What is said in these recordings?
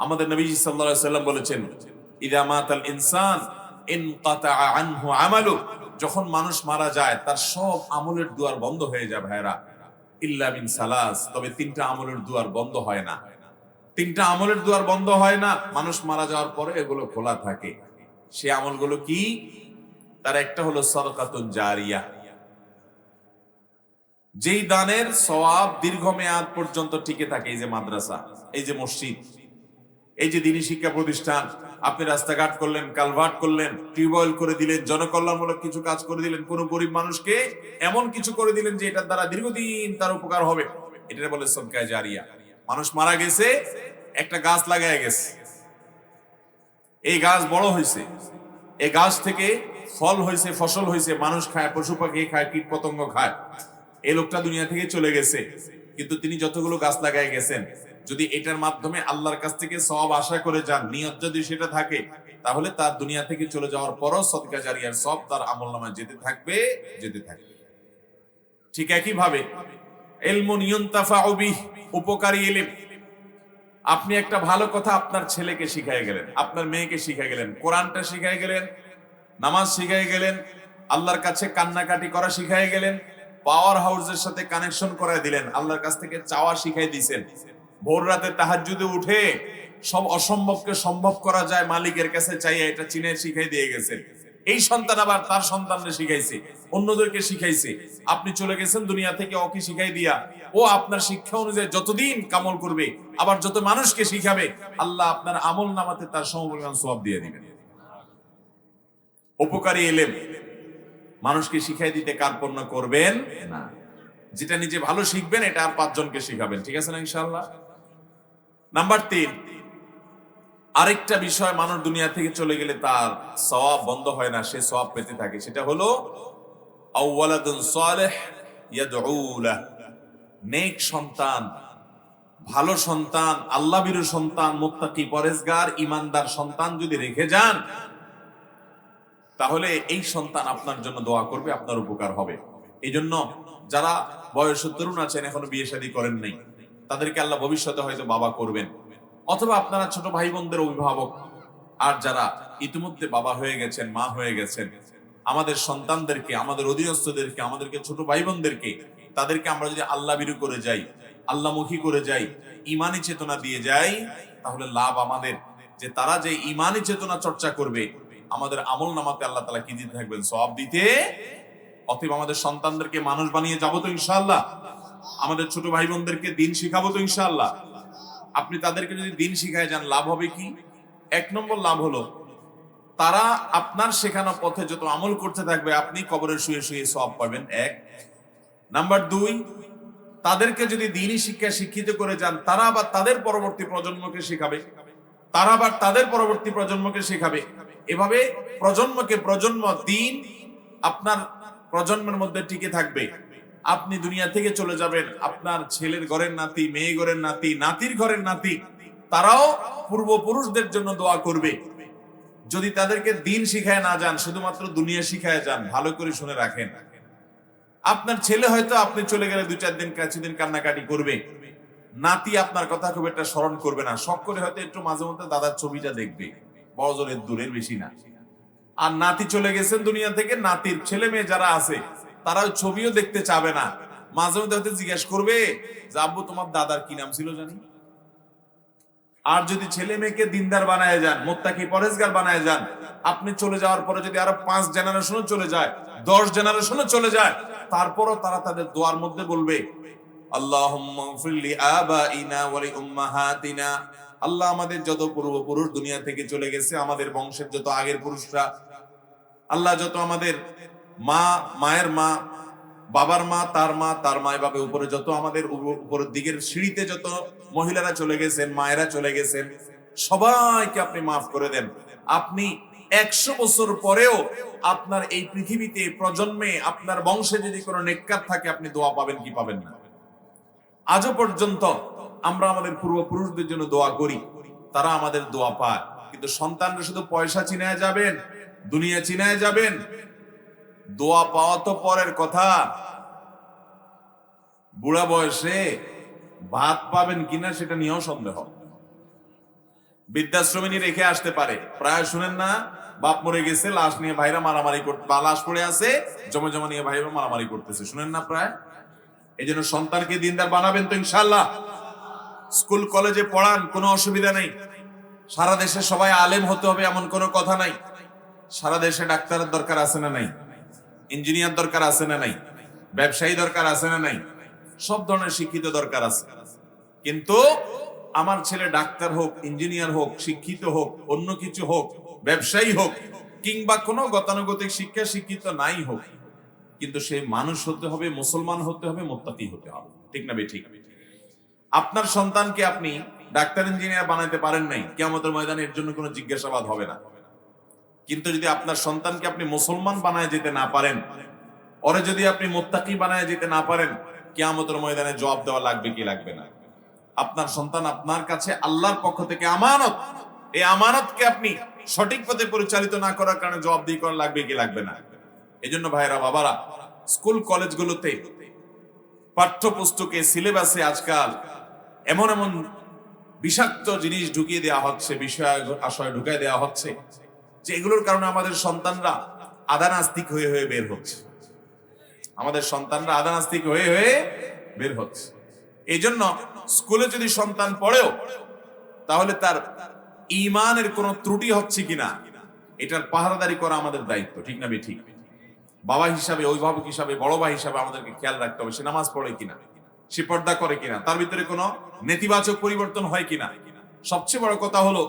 আমাদের নবী সাল্লাল্লাহু সাল্লাম বলেছেন, ইদা ইনসান যখন মানুষ মারা যায়, তার সব আমলের দুয়ার বন্ধ হয়ে যায় ভাইরা ইল্লা মিন সালাস, তবে তিনটা আমলের দুয়ার বন্ধ হয় না। তিনটা আমলের দুয়ার বন্ধ হয় না, মানুষ মারা যাওয়ার পরে এগুলো খোলা থাকে। সে আমলগুলো কি? তার একটা হলো সদকাতুন জারিয়া। যেই দানের সওয়াব দীর্ঘমেয়াদ পর্যন্ত টিকে থাকে, এই যে মাদ্রাসা, এই যে মসজিদ এই যে দিনী শিক্ষা প্রতিষ্ঠান, আপনি রাস্তাঘাট করলেন, কালভার্ট করলেন টিউবওয়েল করে দিলেন, জনকল্যাণমূলক কিছু কাজ করে দিলেন, কোন গরিব মানুষকে এমন কিছু করে দিলেন যে এটার দ্বারা দীর্ঘদিন তার উপকার হবে। এটা বলে সদকায় জারিয়া। মানুষ মারা গেছে, একটা গাছ লাগায় গেছে। এই গাছ বড় হয়েছে এই গাছ থেকে ফল হয়েছে ফসল হয়েছে মানুষ খায়, পশু পাখি খায়, কীট পতঙ্গ খায়। এই লোকটা দুনিয়া থেকে চলে গেছে। কিন্তু তিনি যতগুলো গাছ লাগায় গেছেন যদি এটার মাধ্যমে আল্লাহর কাছ থেকে সব আশা করে যান নিয়ত যদি সেটা থাকে তাহলে তার দুনিয়া থেকে চলে যাওয়ার পরও সদকা জারিয়ার সব তার আমল নামায় যেতে থাকবে যেতে থাকবে। ঠিক একই ভাবে এলমুন ইয়ন্তাফাউ বিহ, উপকারী এলিম আপনি একটা ভালো কথা আপনার ছেলেকে শিখাই গেলেন আপনার মেয়েকে শিখাই গেলেন কোরআনটা শিখাই গেলেন নামাজ শিখাই গেলেন আল্লাহর কাছে কান্নাকাটি করা শিখাই গেলেন পাওয়ার হাউসের সাথে কানেকশন করে দিলেন আল্লাহর কাছ থেকে চাওয়া শিখাই দিয়েছেন ভোর রাতে তাহাজ্জুদে উঠে সব অসম্ভবকে সম্ভব করা যায় মালিকের কাছে চাইয়া এটা চিনে শিখাই দিয়ে গেছেন এই সন্তান আবার তার সন্তানকে শিখাইছে, অন্যদেরকে শিখাইছে। আপনি চলে গেছেন দুনিয়া থেকে ওকে শিখাই দিয়া। ও আপনার শিক্ষা অনুযায়ী যতদিন কামল করবে, আবার যত মানুষকে শিখাবে, আল্লাহ আপনার আমল নামাতে তার সমপরিমাণ সব দিয়ে দিবেন। উপকারী এলেম। মানুষকে শিখাই দিতে কার্পণ্য করবেন? না। যেটা নিজে ভালো শিখবেন, এটা আর পাঁচজনকে শিখাবেন। ঠিক আছে না ইনশাল্লাহ নাম্বার তিন আরেকটা বিষয় মানুষ দুনিয়া থেকে চলে গেলে তার সওয়াব বন্ধ হয় না, সে সওয়াব পেতে থাকে, সেটা হলো নেক সন্তান, ভালো সন্তান, আল্লাহ বিরু সন্তান ইমানদার সন্তান যদি রেখে যান, তাহলে এই সন্তান আপনার জন্য দোয়া করবে, আপনার উপকার হবে। এই জন্য যারা বয়স তরুণ আছেন, এখনও বিয়ে শাদী করেন নাই। তাদেরকে আল্লাহ ভবিষ্যতে হয়তো বাবা করবেন। অথবা আপনারা ছোট ভাই বোনদের অভিভাবক, আর যারা ইতিমধ্যে বাবা হয়ে গেছেন, মা হয়ে গেছেন, আমাদের সন্তানদেরকে, আমাদের অধীনস্থদেরকে, আমাদেরকে ছোট ভাই বোনদেরকে তাদেরকে আমরা যদি আল্লাহ বিরু করে যাই আল্লাহমুখী করে যাই, ইমানি চেতনা দিয়ে যাই, তাহলে লাভ আমাদের। যে তারা যে ইমানি চেতনা চর্চা করবে, আমাদের আমল নামাতে আল্লাহ তালা কি দিতে থাকবেন? সব দিতে? অতএব আমাদের সন্তানদেরকে মানুষ বানিয়ে যাব তো ইনশাআল্লাহ। আমাদের ছোট ভাই বোনদেরকে দিন শিখাবো তো ইনশাআল্লাহ। আপনি তাদেরকে যদি দিন শিখায় যান, লাভ হবে কি? এক নম্বর লাভ হলো, তারা আপনার শেখানো পথে যত আমল করতে থাকবে, আপনি কবরে শুয়ে শুয়ে সব পাবেন। এক। নাম্বার দুই, তাদেরকে যদি দিনই শিক্ষা শিক্ষিত করে যান, তারা আবার তাদের পরবর্তী প্রজন্মকে শেখাবে। তারা আবার তাদের পরবর্তী প্রজন্মকে শেখাবে। এভাবে প্রজন্মকে প্রজন্ম, দিন আপনার প্রজন্মের মধ্যে টিকে থাকবে। আপনি দুনিয়া থেকে চলে যাবেন। আপনার ছেলের ঘরের নাতি, মেয়ে ঘরের নাতি, নাতির ঘরের নাতি, তারাও পূর্বপুরুষদের জন্য দোয়া করবে। যদি তাদেরকে দিন শিখায় না যান, শুধুমাত্র দুনিয়া শিখায় যান, ভালো করে শুনে রাখেন। আপনার ছেলে হয়তো আপনি চলে গেলে দু চার দিন কিছুদিন কান্নাকাটি করবে। নাতি আপনার কথা খুব একটা স্মরণ করবে না। শখ করে হয়তো একটু মাঝে মধ্যে দাদার ছবিটা দেখবে। বড়জনের দূরের বেশি না। আর নাতি চলে গেছেন দুনিয়া থেকে, নাতির ছেলে মেয়ে যারা আছে তারা ওই ছবিও দেখতে চাবে না। মাঝে মধ্যে হয়তো জিজ্ঞেস করবে, যে আব্বু, তোমার দাদার কি নাম ছিল জানি? আর যদি ছেলে মেয়েকে দিনদার বানায় যান, মোত্তাকি পরেজগার বানায় যান, আপনি চলে যাওয়ার পরে যদি আরও পাঁচ জেনারেশনও চলে যায়, দশ জেনারেশনও চলে যায়, তারপরও তারা তাদের দোয়ার মধ্যে বলবে আল্লাহ আমাদের যত পূর্বপুরুষ দুনিয়া থেকে চলে গেছে, আমাদের বংশের যত আগের পুরুষরা, আল্লাহ যত আমাদের মা, মায়ের মা, বাবার মা, তার মা তার মা এভাবে উপরে যত আমাদের উপ- উপরের দিকের সিঁড়িতে যত মহিলারা চলে গেছেন, মায়েরা চলে গেছেন, সবাইকে আপনি মাফ করে দেন। আপনি একশো বছর পরেও আপনার এই পৃথিবীতে প্রজন্মে আপনার বংশে যদি কোনো নেককার থাকে, আপনি দোয়া পাবেন কি পাবেন না? আজও পর্যন্ত আমরা আমাদের পূর্বপুরুষদের জন্য দোয়া করি, তারা আমাদের দোয়া পায়। কিন্তু সন্তানরা শুধু পয়সা চিনায় যাবেন, দুনিয়া চিনায় যাবেন দোয়া পাওয়া তো পরের কথা। বুড়া বয়সে ভাত পাবেন কিনা সেটা নিয়েও সন্দেহ। বৃদ্ধাশ্রমিনী রেখে আসতে পারে। প্রায় শুনেন না, বাপ মরে গেছে, লাশ নিয়ে ভাইরা মারামারি করতে বা লাশ পড়ে আছে, জমা জমা নিয়ে ভাইরা মারামারি করতেছে। শুনেন না প্রায়? এই জন্য সন্তানকে দিনদার বানাবেন তো ইনশাল্লাহ স্কুল, কলেজে পড়ান, কোনো অসুবিধা নেই। সারা দেশে সবাই আলেম হতে হবে এমন কোনো কথা নাই। সারা দেশে ডাক্তারের দরকার আছে না নাই? ইঞ্জিনিয়ার দরকার আছে না নাই? ব্যবসায়ী দরকার আছে না নাই? সব ধরনের শিক্ষিত দরকার আছে। কিন্তু আমার ছেলে ডাক্তার হোক, ইঞ্জিনিয়ার হোক, শিক্ষিত হোক, অন্য কিছু হোক, ব্যবসায়ী হোক, কিংবা কোনো গতানুগতিক শিক্ষা শিক্ষিত নাই হোক, কিন্তু সে মানুষ হতে হবে, মুসলমান হতে হবে, মোত্তাকি হতে হবে। ঠিক না ঠিক? আপনার সন্তানকে আপনি ডাক্তার, ইঞ্জিনিয়ার বানাইতে পারেন নাই কেমতের ময়দানে এর জন্য কোনো জিজ্ঞাসাবাদ হবে না। কিন্তু যদি আপনার সন্তানকে আপনি মুসলমান বানায় যেতে না পারেন, ওরে যদি আপনি মোত্তাকি বানায় যেতে না পারেন, কেয়ামতের ময়দানে জবাব দেওয়া লাগবে কি লাগবে না? আপনার সন্তান আপনার কাছে আল্লাহর পক্ষ থেকে আমানত, এই আমানতকে আপনি সঠিক পথে পরিচালিত না করার কারণে জবাব দিয়ে করা লাগবে কি লাগবে না? এই জন্য ভাইরা বাবারা, স্কুল, কলেজগুলোতে পাঠ্যপুস্তকে, সিলেবাসে আজকাল এমন এমন বিষাক্ত জিনিস ঢুকিয়ে দেওয়া হচ্ছে, বিষয় আশয় ঢুকিয়ে দেওয়া হচ্ছে যে এগুলোর কারণে আমাদের সন্তানরা আদা নাস্তিক হয়ে হয়ে বের হচ্ছে। আমাদের সন্তানরা আদা নাস্তিক হয়ে হয়ে বের হচ্ছে। এই জন্য স্কুলে যদি সন্তান পড়েও, তাহলে তার ইমানের কোনো ত্রুটি হচ্ছে কিনা, এটার পাহারাদারি করা আমাদের দায়িত্ব, ঠিক না ঠিক? বাবা হিসাবে, অভিভাবক হিসাবে, বড় ভাই হিসাবে আমাদেরকে খেয়াল রাখতে হবে, সে নামাজ পড়ে কিনা, সে পর্দা করে কিনা, তার ভিতরে কোনো নেতিবাচক পরিবর্তন হয় কিনা? সবচেয়ে বড় কথা হলো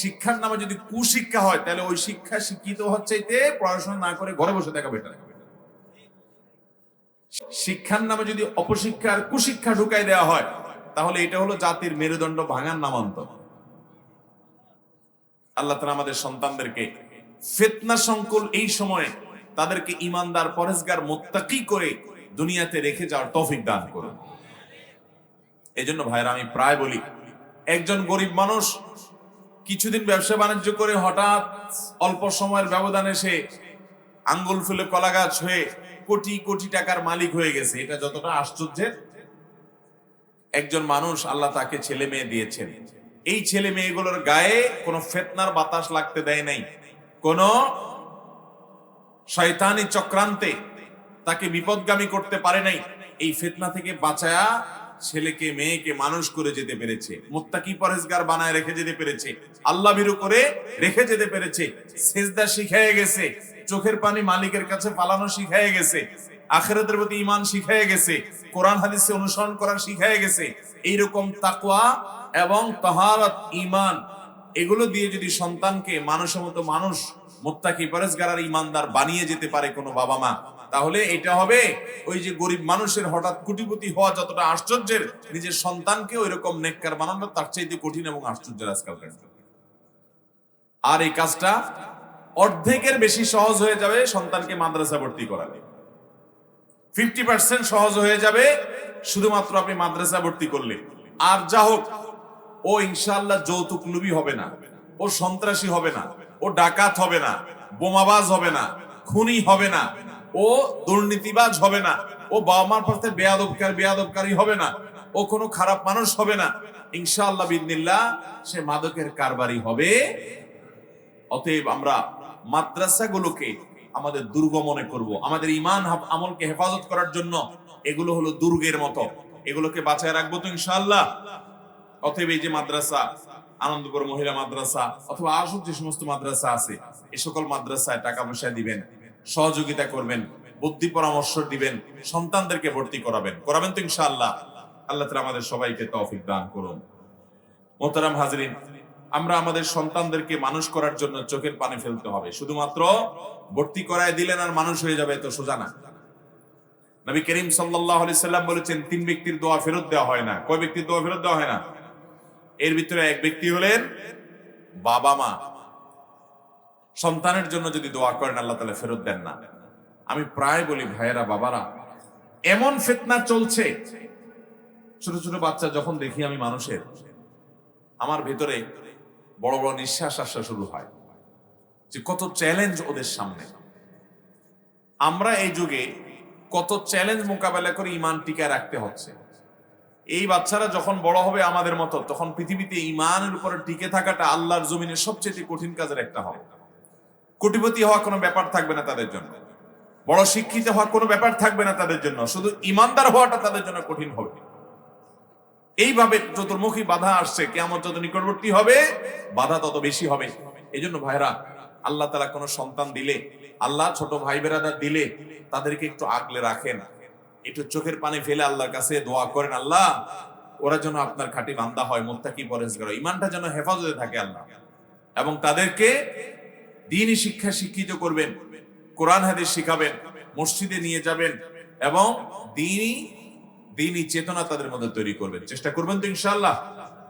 শিক্ষার নামে যদি কুশিক্ষা হয়, তাহলে ওই শিক্ষা শিক্ষিত হচ্ছে পড়াশোনা না করে ঘরে বসে থাকা বেটার শিক্ষার নামে যদি অপশিক্ষার কুশিক্ষা ঢুকাই দেওয়া হয়, তাহলে এটা হলো জাতির মেরুদণ্ড ভাঙার নামান্তর। আল্লাহ তালা আমাদের সন্তানদেরকে ফেতনা সংকুল এই সময়ে তাদেরকে ইমানদার পরেজগার মোত্তাকি করে দুনিয়াতে রেখে যাওয়ার তৌফিক দান করুন। এই জন্য ভাইরা, আমি প্রায় বলি, একজন গরিব মানুষ কিছুদিন ব্যবসা বাণিজ্য করে হঠাৎ অল্প সময়ের ব্যবধানে সে আঙ্গুল ফুলে কলা গাছ হয়ে কোটি কোটি টাকার মালিক হয়ে গেছে। এটা যতটা আশ্চর্যের, একজন মানুষ আল্লাহ তাকে ছেলে মেয়ে দিয়েছেন। এই ছেলে মেয়েগুলোর গায়ে কোনো ফেতনার বাতাস লাগতে দেয় নাই। কোন শয়তানি চক্রান্তে তাকে বিপদগামী করতে পারে নাই। এই ফেতনা থেকে বাঁচায়া ছেলেকে, মেয়েকে মানুষ করে যেতে পেরেছে। মুত্তাকি পরেজগার বানায় রেখে যেতে পেরেছে। আল্লাহ বিরু করে রেখে যেতে পেরেছে। সেজদা শিখাইয়ে গেছে। চোখের পানি মালিকের কাছে পালানো শিখাইয়ে গেছে। আখেরাতের প্রতি ইমান শিখাইয়ে গেছে। কোরআন, হাদিসে অনুসরণ করা শিখাইয়ে গেছে। এইরকম তাকওয়া এবং তাহারাত ইমান এগুলো দিয়ে যদি সন্তানকে মানুষের মতো মানুষ, মোত্তাকি পরেজগার আর ইমানদার বানিয়ে যেতে পারে কোনো বাবা মা তাহলে এটা হবে ওই যে গরিব মানুষের হঠাৎ কোটিপতি হওয়া যতটা আশ্চর্যের, নিজের সন্তানকে ওই রকম নেককার বানানো তার চাইতে কঠিন এবং আশ্চর্যের আজকালকার আর এই কাজটা অর্ধেকের বেশি সহজ হয়ে যাবে সন্তানকে মাদ্রাসা ভর্তি করালে ফিফটি পার্সেন্ট সহজ হয়ে যাবে শুধুমাত্র আপনি মাদ্রাসা ভর্তি করলে। আর যা হোক, ও ইনশাল্লাহ যৌতুক লুবি হবে না, ও সন্ত্রাসী হবে না, ও ডাকাত হবে না, বোমাবাজ হবে না, খুনি হবে না ও দুর্নীতিবাজ হবে না। ও বাবা মার পথে বেয়াদবকার, বেয়াদবকারী হবে না। ও কোনো খারাপ মানুষ হবে না। ইনশাআল্লাহ বিদিনিল্লাহ সে মাদকের কারবারি হবে। অতএব আমরা মাদ্রাসাগুলোকে আমাদের দুর্গ মনে করব। আমাদের ইমান আমলকে হেফাজত করার জন্য এগুলো হলো দুর্গের মতো। এগুলোকে বাঁচায় রাখব তো ইনশাআল্লাহ। অতএব এই যে মাদ্রাসা, আনন্দপুর মহিলা মাদ্রাসা অথবা আসুক যে সমস্ত মাদ্রাসা আছে এই সকল মাদ্রাসায় টাকা পয়সা দিবেন। সহযোগিতা করবেন, বুদ্ধি পরামর্শ দিবেন, সন্তানদেরকে ভর্তি করাবেন। করাবেন তো ইনশাআল্লাহ। আল্লাহ তালা আমাদের সবাইকে তৌফিক দান করুন। মোহতারাম হাজরিন, আমরা আমাদের সন্তানদেরকে মানুষ করার জন্য চোখের পানি ফেলতে হবে। শুধুমাত্র ভর্তি করায় দিলেন আর মানুষ হয়ে যাবে তো সোজা না। নবী করিম সাল্লাম বলেছেন, তিন ব্যক্তির দোয়া ফেরত দেওয়া হয় না। কয় ব্যক্তির দোয়া ফেরত দেওয়া হয় না? এর ভিতরে এক ব্যক্তি হলেন বাবা মা। সন্তানের জন্য যদি দোয়া করেন, আল্লাহ তাআলা ফেরত দেন না। আমি প্রায় বলি, ভাইয়েরা, বাবারা, এমন ফিতনা চলছে। ছোট ছোট বাচ্চা যখন দেখি আমি মানুষের, আমার ভেতরে বড় বড় নিঃশ্বাস আসা শুরু হয় যে কত চ্যালেঞ্জ ওদের সামনে। আমরা এই যুগে কত চ্যালেঞ্জ মোকাবেলা করে ইমান টিকায় রাখতে হচ্ছে। এই বাচ্চারা যখন বড় হবে আমাদের মতো, তখন পৃথিবীতে ইমানের উপরে টিকে থাকাটা আল্লাহর জমিনের সবচেয়ে কঠিন কাজের একটা হবে। কোটিপতি হওয়া কোনো ব্যাপার থাকবে না তাদের জন্য। বড় শিক্ষিত হওয়া কোনো ব্যাপার থাকবে না তাদের জন্য। শুধু ইমানদার হওয়াটা তাদের জন্য কঠিন হবে। এইভাবে চতুর্মুখী বাধা আসছে কেমন যত নিকটবর্তী হবে, বাধা তত বেশি হবে। এই জন্য ভাইরা আল্লাহ তারা কোনো সন্তান দিলে, আল্লাহ ছোট ভাই বেরাদার দিলে, তাদেরকে একটু আগলে রাখেন। একটু চোখের পানি ফেলে আল্লাহর কাছে দোয়া করেন, আল্লাহ, ওরা যেন আপনার খাঁটি বান্দা হয়, মোত্তাকি হয়। ইমানটা যেন হেফাজতে থাকে আল্লাহ। এবং তাদেরকে দিনই শিক্ষা শিক্ষিত করবেন, কোরআন হাদিস শিখাবেন, মসজিদে নিয়ে যাবেন এবং দিনই দিনই চেতনা তাদের মধ্যে তৈরি করবেন। চেষ্টা করবেন তো ইনশাআল্লাহ।